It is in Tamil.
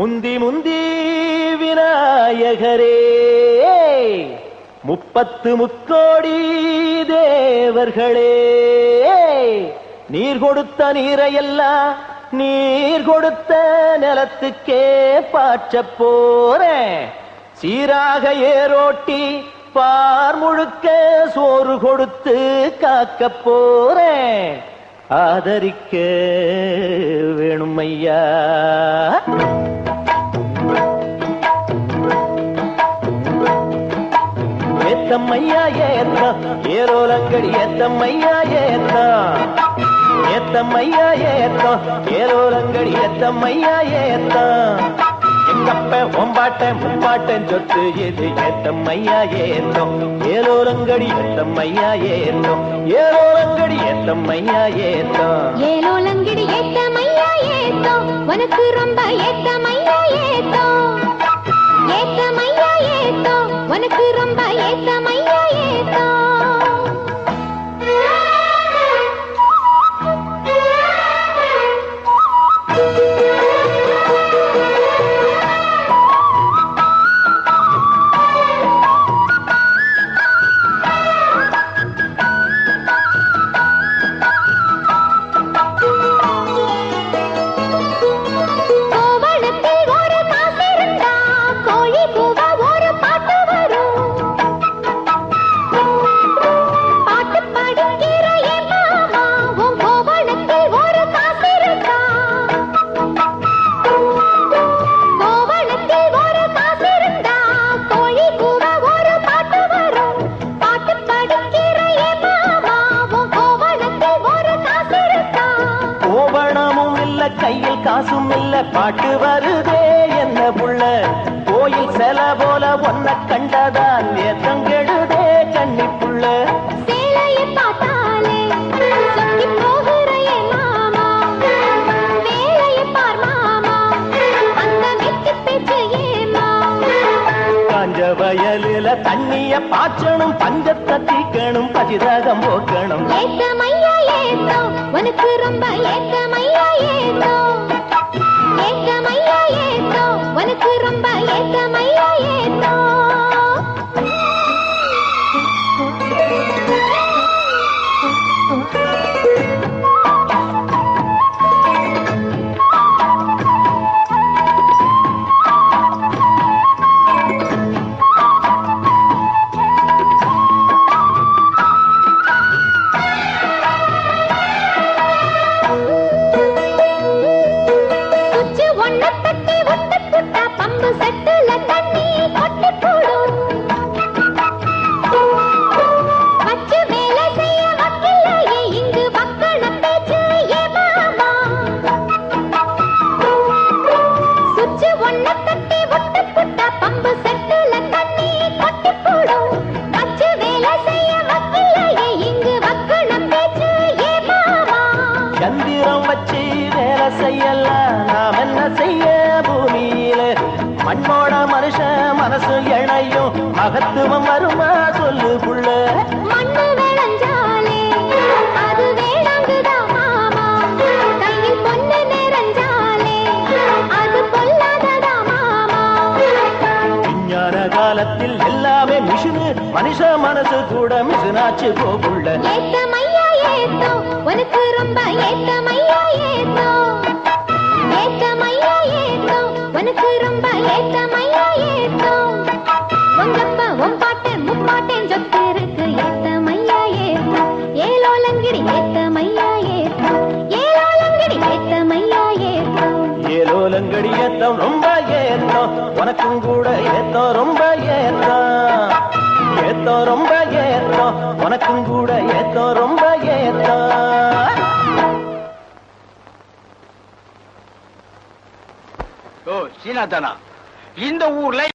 முந்தி முந்தி விநாயகரே. முப்பத்து முக்கோடி தேவர்களே. நீர் கொடுத்த நீரையெல்லாம் நீர் கொடுத்த நிலத்துக்கே பாய்ச்ச போறேன் சீராக ஏரோட்டி பார் முழுக்க சோறு கொடுத்து காக்க போறேன் ஆதரிக்க வேணும் ஐயா ஏத்தம்மையா ஏத்தா ஏரோலங்கடி ஏத்தம்மையா ஏத்தா. ஏத்தம்மையா ஏத்தா ஏரோலங்கடி ஏத்தம்மையா ஏத்தா. எங்கப்ப ஒம்பாட்டேன் முப்பாட்டன் சொத்து எது ஏத்தம்மையா ஏத்தோம் ஏலோலங்கடி ஏத்தம்மையா ஏத்தோம் ஏலோலங்கடி ஏத்தம்மையா ஏத்தோம் ஏலோலங்கடி ஏத்தம்மையா ஏத்தோம் உனக்கு ரொம்ப ஏத்தம்மையா ஏத்தோம் ஏத்தம்மையா உனக்கு ரொம்ப ஏத்தமையா ஏத்தோ காசும் இல்ல பாட்டு வருதே என்ன புள்ள? கோயில் செல போல ஒன்ன கண்டதான் ஏத்தம் கெடுதே கண்ணி புள்ள வயலில தண்ணிய பாய்ச்சணும் பஞ்சத்தை தீக்கணும் பசிதாகம் போக்கணும். உனக்கு ரொம்ப ஏத்தோ மனசு இணையும் மகத்துவம் வருமா சொல்லு புள்ள. காலத்தில் எல்லாமே மிஷினு மனுஷ மனசு கூட மிஷினாச்சு போகுள்ள ஏத்தமையா ஏத்தோ உனக்கு ரொம்ப ஏத்தமையா ஏத்தோ. ஏத்தமையா ஏத்தோ உனக்கு ரொம்ப ஏத்தோ ஏத்தோ ஏத்தோ ஏத்தோ ஏலோலங்கடி ஏத்தம். ரொம்ப ஏத்தம். உனக்கும் கூட ஏத்தம் ரொம்ப ஏத்தம். ஏத்தம் ரொம்ப ஏத்தம். உனக்கும் கூட ஏத்தம் ரொம்ப ஏத்தம். ஓ இந்த ஊர்ல